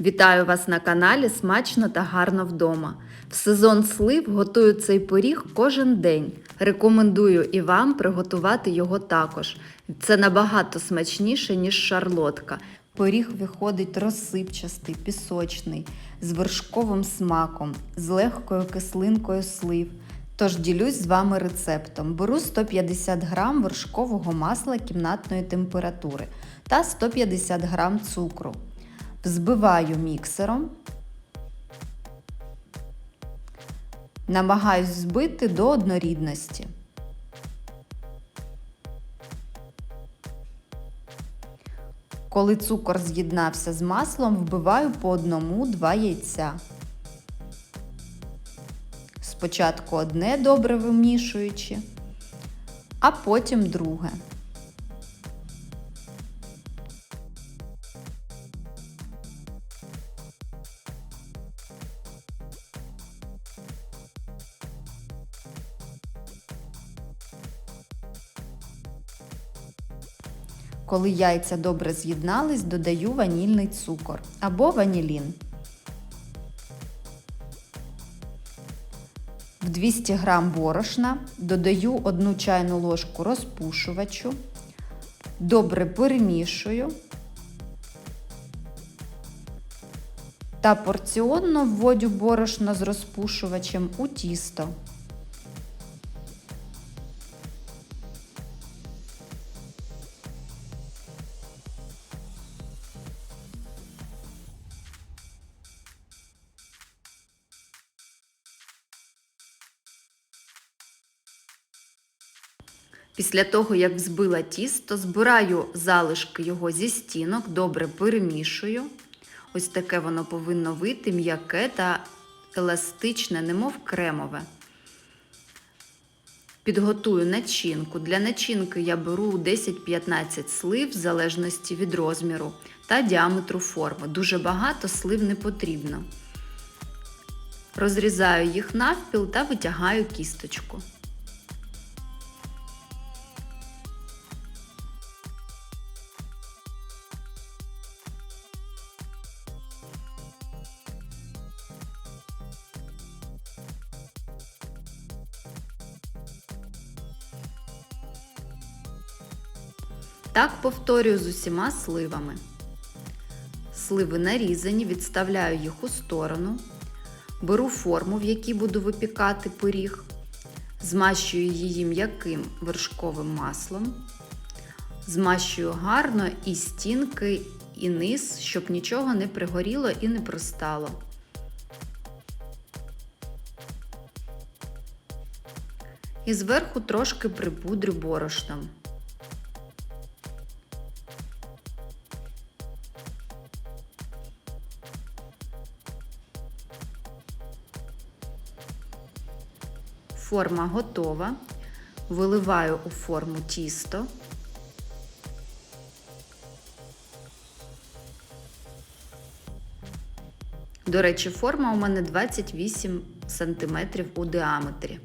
Вітаю вас на каналі Смачно та гарно вдома. В сезон слив готую цей пиріг кожен день. Рекомендую і вам приготувати його також. Це набагато смачніше, ніж шарлотка. Пиріг виходить розсипчастий, пісочний, з вершковим смаком, з легкою кислинкою слив. Тож ділюсь з вами рецептом. Беру 150 г вершкового масла кімнатної температури та 150 г цукру. Взбиваю міксером. Намагаюсь збити до однорідності. Коли цукор з'єднався з маслом, вбиваю по одному-два яйця. Спочатку одне добре вимішуючи, а потім друге. Коли яйця добре з'єднались, додаю ванільний цукор або ванілін. В 200 г борошна додаю 1 чайну ложку розпушувачу, добре перемішую та порціонно вводю борошно з розпушувачем у тісто. Після того, як взбила тісто, збираю залишки його зі стінок, добре перемішую. Ось таке воно повинно вийти м'яке та еластичне, немов кремове. Підготую начинку. Для начинки я беру 10-15 слив в залежності від розміру та діаметру форми. Дуже багато слив не потрібно. Розрізаю їх навпіл та витягаю кісточку. Так повторюю з усіма сливами. Сливи нарізані, відставляю їх у сторону, беру форму, в якій буду випікати пиріг, змащую її м'яким вершковим маслом, змащую гарно і стінки, і низ, щоб нічого не пригоріло і не пристало. І зверху трошки припудрю борошном. Форма готова. Виливаю у форму тісто. До речі, форма у мене 28 см у діаметрі.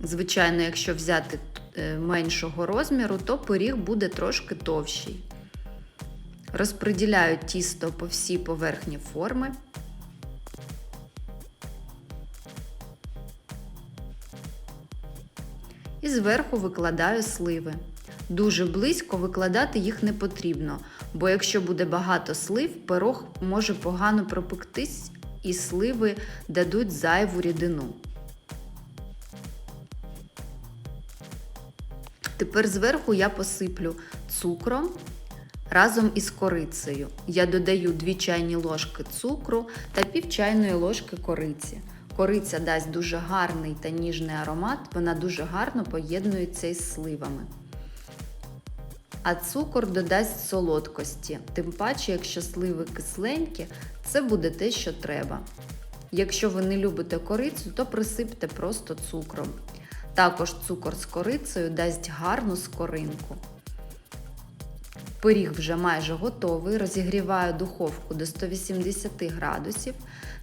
Звичайно, якщо взяти е, меншого розміру, то пиріг буде трошки товщий. Розподіляю тісто по всій поверхні форми. І зверху викладаю сливи. Дуже близько викладати їх не потрібно, бо якщо буде багато слив, пирог може погано пропектись і сливи дадуть зайву рідину. Тепер зверху я посиплю цукром разом із корицею. Я додаю 2 чайні ложки цукру та пів чайної ложки кориці. Кориця дасть дуже гарний та ніжний аромат, вона дуже гарно поєднується із сливами. А цукор додасть солодкості, тим паче, якщо сливи кисленькі, це буде те, що треба. Якщо ви не любите корицю, то присипте просто цукром. Також цукор з корицею дасть гарну скоринку. Пиріг вже майже готовий, розігріваю духовку до 180 градусів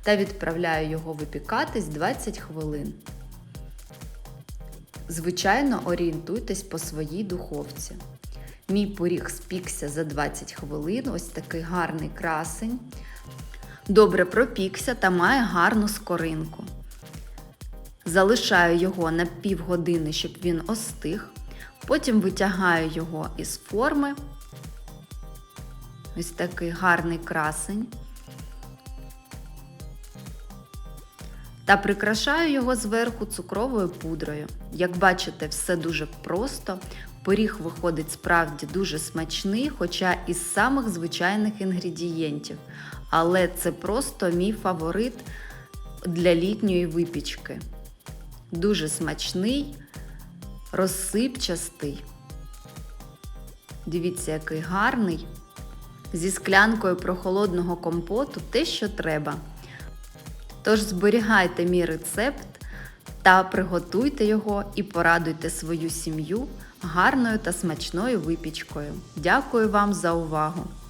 та відправляю його випікатись 20 хвилин. Звичайно, орієнтуйтесь по своїй духовці. Мій пиріг спікся за 20 хвилин, ось такий гарний красень. Добре пропікся та має гарну скоринку. Залишаю його на півгодини, щоб він остиг. Потім витягаю його із форми. Ось такий гарний красень. Та прикрашаю його зверху цукровою пудрою. Як бачите, все дуже просто. Пиріг виходить справді дуже смачний, хоча із самих звичайних інгредієнтів. Але це просто мій фаворит для літньої випічки. Дуже смачний, розсипчастий. Дивіться, який гарний. Зі склянкою прохолодного компоту те, що треба. Тож зберігайте мій рецепт та приготуйте його і порадуйте свою сім'ю гарною та смачною випічкою. Дякую вам за увагу!